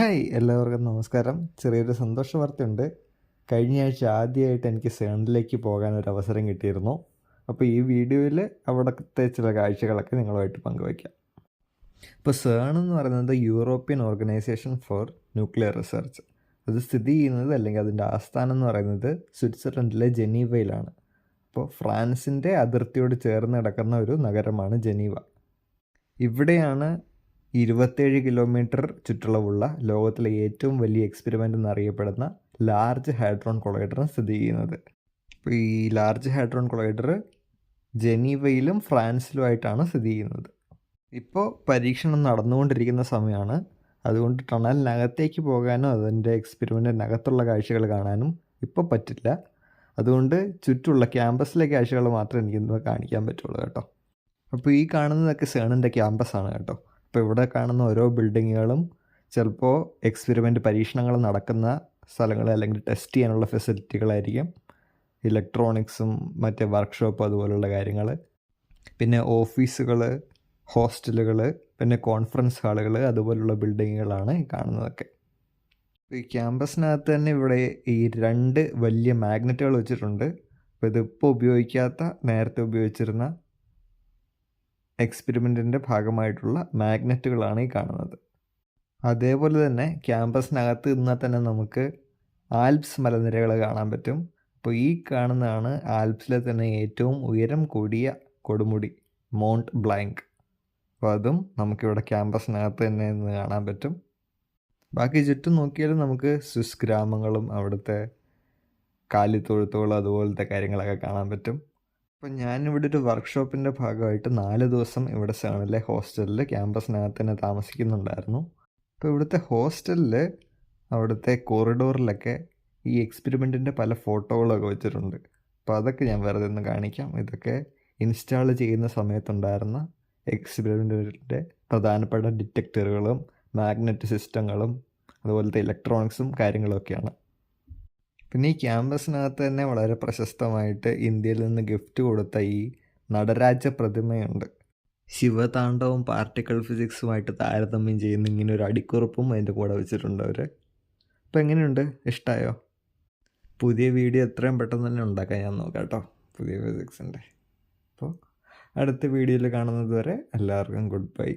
Hi എല്ലാവർക്കും നമസ്കാരം. ചെറിയൊരു സന്തോഷ വാർത്തയുണ്ട് കഴിഞ്ഞ ആഴ്ച ആദ്യമായിട്ട് എനിക്ക് സേണിലേക്ക് പോകാൻ ഒരു അവസരം കിട്ടിയിരുന്നു. അപ്പോൾ ഈ വീഡിയോയിൽ അവിടുത്തെ ചില കാഴ്ചകളൊക്കെ നിങ്ങളുമായിട്ട് പങ്കുവയ്ക്കാം. ഇപ്പോൾ സേൺ എന്ന് പറയുന്നത് European Organization for Nuclear Research. അത് സ്ഥിതി ചെയ്യുന്നത് അല്ലെങ്കിൽ അതിന്റെ ആസ്ഥാനം എന്ന് പറയുന്നത് സ്വിറ്റ്സർലൻഡിലെ ജനീവയിലാണ്. അപ്പോൾ ഫ്രാൻസിന്റെ അതിർത്തിയോട് ചേർന്ന് കിടക്കുന്ന ഒരു നഗരമാണ് ജനീവ. ഇവിടെയാണ് ഇരുപത്തേഴ് കിലോമീറ്റർ ചുറ്റളവുള്ള ലോകത്തിലെ ഏറ്റവും വലിയ എക്സ്പെരിമെന്റ് എന്നറിയപ്പെടുന്ന ലാർജ് ഹാഡ്രോൺ കൊളൈഡറും സ്ഥിതി ചെയ്യുന്നത്. ഇപ്പോൾ ഈ ലാർജ് ഹാഡ്രോൺ കൊളൈഡർ ജനീവയിലും ഫ്രാൻസിലുമായിട്ടാണ് സ്ഥിതി ചെയ്യുന്നത്. ഇപ്പോൾ പരീക്ഷണം നടന്നുകൊണ്ടിരിക്കുന്ന സമയമാണ് അതുകൊണ്ട് ടണലിനകത്തേക്ക് പോകാനോ അതിന്റെ എക്സ്പെരിമെന്റിനകത്തുള്ള കാഴ്ചകൾ കാണാനും ഇപ്പോൾ പറ്റില്ല. അതുകൊണ്ട് ചുറ്റുമുള്ള ക്യാമ്പസിലെ കാഴ്ചകൾ മാത്രമേ എനിക്കിന്ന് കാണിക്കാൻ പറ്റുള്ളൂ കേട്ടോ. അപ്പോൾ ഈ കാണുന്നതൊക്കെ സേണിന്റെ ക്യാമ്പസാണ് കേട്ടോ. അപ്പോൾ ഇവിടെ കാണുന്ന ഓരോ ബിൽഡിങ്ങുകളും ചിലപ്പോൾ എക്സ്പെരിമെന്റ് പരീക്ഷണങ്ങൾ നടക്കുന്ന സ്ഥലങ്ങൾ അല്ലെങ്കിൽ ടെസ്റ്റ് ചെയ്യാനുള്ള ഫെസിലിറ്റികളായിരിക്കും ഇലക്ട്രോണിക്സും മറ്റേ വർക്ക്ഷോപ്പ് അതുപോലുള്ള കാര്യങ്ങൾ. പിന്നെ ഓഫീസുകൾ ഹോസ്റ്റലുകൾ പിന്നെ കോൺഫറൻസ് ഹാളുകൾ അതുപോലുള്ള ബിൽഡിങ്ങുകളാണ് കാണുന്നതൊക്കെ. ഈ ക്യാമ്പസിനകത്ത് തന്നെ ഇവിടെ ഈ രണ്ട് വലിയ മാഗ്നറ്റുകൾ വെച്ചിട്ടുണ്ട്. അപ്പോൾ ഇതിപ്പോൾ ഉപയോഗിക്കാത്ത നേരത്തെ ഉപയോഗിച്ചിരുന്ന എക്സ്പെരിമെന്റിന്റെ ഭാഗമായിട്ടുള്ള മാഗ്നറ്റുകളാണ് ഈ കാണുന്നത്. അതേപോലെ തന്നെ ക്യാമ്പസിനകത്ത് നിന്നാൽ തന്നെ നമുക്ക് ആൽപ്സ് മലനിരകൾ കാണാൻ പറ്റും. അപ്പോൾ ഈ കാണുന്നതാണ് ആൽപ്സിലെ തന്നെ ഏറ്റവും ഉയരം കൂടിയ കൊടുമുടി മൗണ്ട് ബ്ലാങ്ക് അപ്പോൾ അതും നമുക്കിവിടെ ക്യാമ്പസിനകത്ത് തന്നെ നിന്ന് കാണാൻ പറ്റും. ബാക്കി ചുറ്റും നോക്കിയാലും നമുക്ക് സ്വിസ് ഗ്രാമങ്ങളും അവിടുത്തെ കാലിത്തൊഴുത്തുകളും അതുപോലത്തെ കാര്യങ്ങളൊക്കെ കാണാൻ പറ്റും. അപ്പം ഞാനിവിടെ ഒരു വർക്ക്ഷോപ്പിന്റെ ഭാഗമായിട്ട് നാല് ദിവസം ഇവിടെ സേണിലെ ഹോസ്റ്റലിൽ ക്യാമ്പസിനകത്ത് തന്നെ താമസിക്കുന്നുണ്ടായിരുന്നു. അപ്പോൾ ഇവിടുത്തെ ഹോസ്റ്റലിൽ അവിടുത്തെ കോറിഡോറിലൊക്കെ ഈ എക്സ്പെരിമെന്റിന്റെ പല ഫോട്ടോകളൊക്കെ വെച്ചിട്ടുണ്ട്. അപ്പോൾ അതൊക്കെ ഞാൻ വെറുതെ ഒന്ന് കാണിക്കാം. ഇതൊക്കെ ഇൻസ്റ്റാൾ ചെയ്യുന്ന സമയത്തുണ്ടായിരുന്ന എക്സ്പെരിമെന്റിന്റെ പ്രധാനപ്പെട്ട ഡിറ്റക്ടറുകളും മാഗ്നറ്റ് സിസ്റ്റങ്ങളും അതുപോലത്തെ ഇലക്ട്രോണിക്സും കാര്യങ്ങളൊക്കെയാണ്. പിന്നെ ഈ ക്യാമ്പസിനകത്ത് തന്നെ വളരെ പ്രശസ്തമായിട്ട് ഇന്ത്യയിൽ നിന്ന് ഗിഫ്റ്റ് കൊടുത്ത ഈ നടരാജ പ്രതിമയുണ്ട്. ശിവതാണ്ഡവും പാർട്ടിക്കൽ ഫിസിക്സുമായിട്ട് താരതമ്യം ചെയ്യുന്ന ഇങ്ങനെ ഒരു അടിക്കുറിപ്പും അതിന്റെ കൂടെ വെച്ചിട്ടുണ്ട് അവർ അപ്പോൾ എങ്ങനെയുണ്ട്? ഇഷ്ടമായോ പുതിയ വീഡിയോ എത്രയും പെട്ടെന്ന് തന്നെ ഉണ്ടാക്കാൻ ഞാൻ നോക്കാം കേട്ടോ പുതിയ ഫിസിക്സിന്റെ അപ്പോൾ അടുത്ത വീഡിയോയിൽ കാണുന്നത് വരെ എല്ലാവർക്കും ഗുഡ് ബൈ